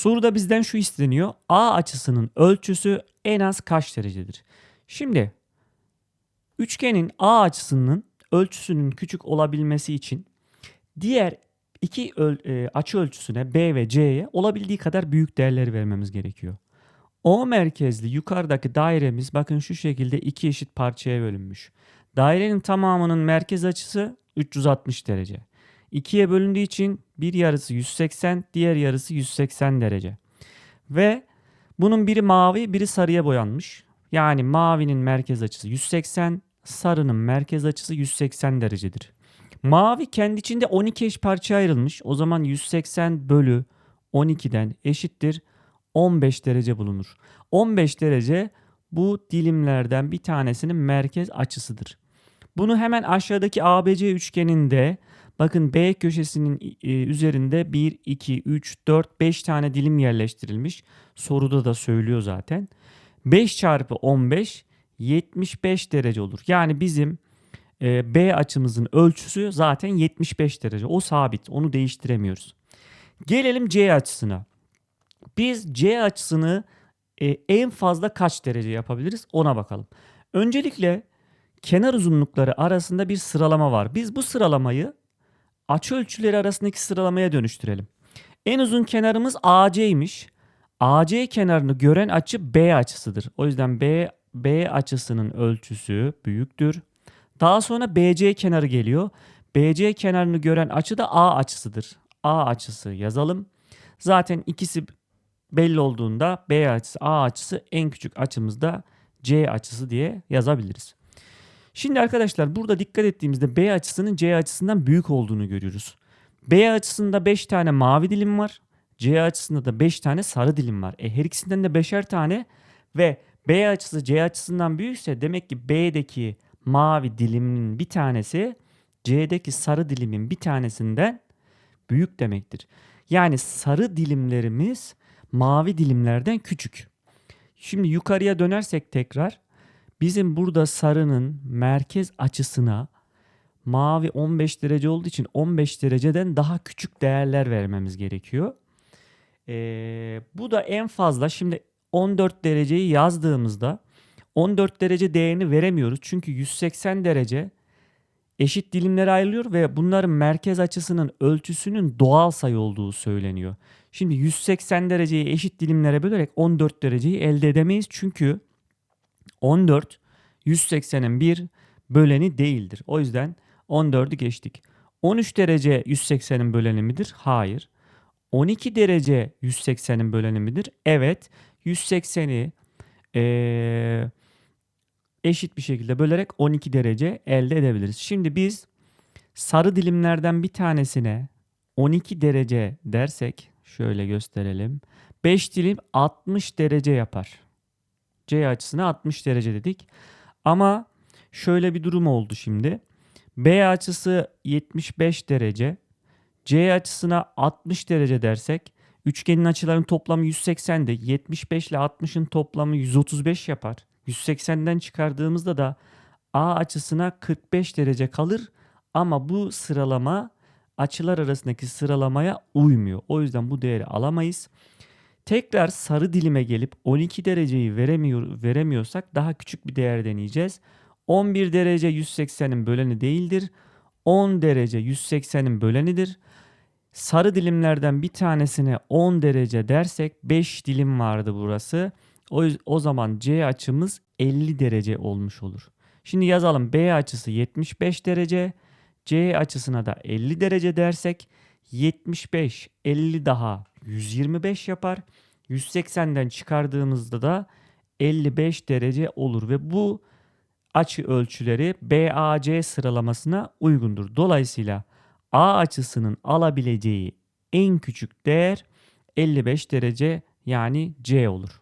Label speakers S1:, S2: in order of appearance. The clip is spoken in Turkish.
S1: Soruda bizden şu isteniyor. A açısının ölçüsü en az kaç derecedir? Şimdi üçgenin A açısının ölçüsünün küçük olabilmesi için diğer iki öl- e, açı ölçüsüne B ve C'ye olabildiği kadar büyük değerleri vermemiz gerekiyor. O merkezli yukarıdaki dairemiz bakın şu şekilde iki eşit parçaya bölünmüş. Dairenin tamamının merkez açısı 360 derece. İkiye bölündüğü için bir yarısı 180, diğer yarısı 180 derece. Ve bunun biri mavi, biri sarıya boyanmış. Yani mavinin merkez açısı 180, sarının merkez açısı 180 derecedir. Mavi kendi içinde 12 eş parçaya ayrılmış. O zaman 180 bölü 12'den eşittir 15 derece bulunur. 15 derece bu dilimlerden bir tanesinin merkez açısıdır. Bunu hemen aşağıdaki ABC üçgeninde bakın B köşesinin e, üzerinde 1, 2, 3, 4, 5 tane dilim yerleştirilmiş. Soruda da söylüyor zaten. 5 çarpı 15 75 derece olur. Yani bizim e, B açımızın ölçüsü zaten 75 derece. O sabit. Onu değiştiremiyoruz. Gelelim C açısına. Biz C açısını e, en fazla kaç derece yapabiliriz ona bakalım. Öncelikle kenar uzunlukları arasında bir sıralama var. Biz bu sıralamayı açı ölçüleri arasındaki sıralamaya dönüştürelim. En uzun kenarımız AC'ymiş. AC kenarını gören açı B açısıdır. O yüzden B B açısının ölçüsü büyüktür. Daha sonra BC kenarı geliyor. BC kenarını gören açı da A açısıdır. A açısı yazalım. Zaten ikisi belli olduğunda B açısı, A açısı en küçük açımızda C açısı diye yazabiliriz. Şimdi arkadaşlar burada dikkat ettiğimizde B açısının C açısından büyük olduğunu görüyoruz. B açısında 5 tane mavi dilim var. C açısında da 5 tane sarı dilim var. E her ikisinden de 5'er tane ve B açısı C açısından büyükse demek ki B'deki mavi dilimin bir tanesi C'deki sarı dilimin bir tanesinden büyük demektir. Yani sarı dilimlerimiz mavi dilimlerden küçük. Şimdi yukarıya dönersek tekrar bizim burada sarının merkez açısına mavi 15 derece olduğu için 15 dereceden daha küçük değerler vermemiz gerekiyor. Ee, bu da en fazla şimdi 14 dereceyi yazdığımızda 14 derece değerini veremiyoruz. Çünkü 180 derece eşit dilimlere ayrılıyor ve bunların merkez açısının ölçüsünün doğal sayı olduğu söyleniyor. Şimdi 180 dereceyi eşit dilimlere bölerek 14 dereceyi elde edemeyiz. Çünkü 14 180'in bir böleni değildir. O yüzden 14'ü geçtik. 13 derece 180'in böleni midir? Hayır. 12 derece 180'in böleni midir? Evet. 180'i eee, eşit bir şekilde bölerek 12 derece elde edebiliriz. Şimdi biz sarı dilimlerden bir tanesine 12 derece dersek şöyle gösterelim. 5 dilim 60 derece yapar. C açısına 60 derece dedik. Ama şöyle bir durum oldu şimdi. B açısı 75 derece. C açısına 60 derece dersek üçgenin açılarının toplamı 180'de 75 ile 60'ın toplamı 135 yapar. 180'den çıkardığımızda da A açısına 45 derece kalır ama bu sıralama açılar arasındaki sıralamaya uymuyor. O yüzden bu değeri alamayız. Tekrar sarı dilime gelip 12 dereceyi veremiyor, veremiyorsak daha küçük bir değer deneyeceğiz. 11 derece 180'in böleni değildir. 10 derece 180'in bölenidir. Sarı dilimlerden bir tanesine 10 derece dersek 5 dilim vardı burası. O, o zaman C açımız 50 derece olmuş olur. Şimdi yazalım B açısı 75 derece. C açısına da 50 derece dersek 75 50 daha 125 yapar. 180'den çıkardığımızda da 55 derece olur ve bu açı ölçüleri BAC sıralamasına uygundur. Dolayısıyla A açısının alabileceği en küçük değer 55 derece yani C olur.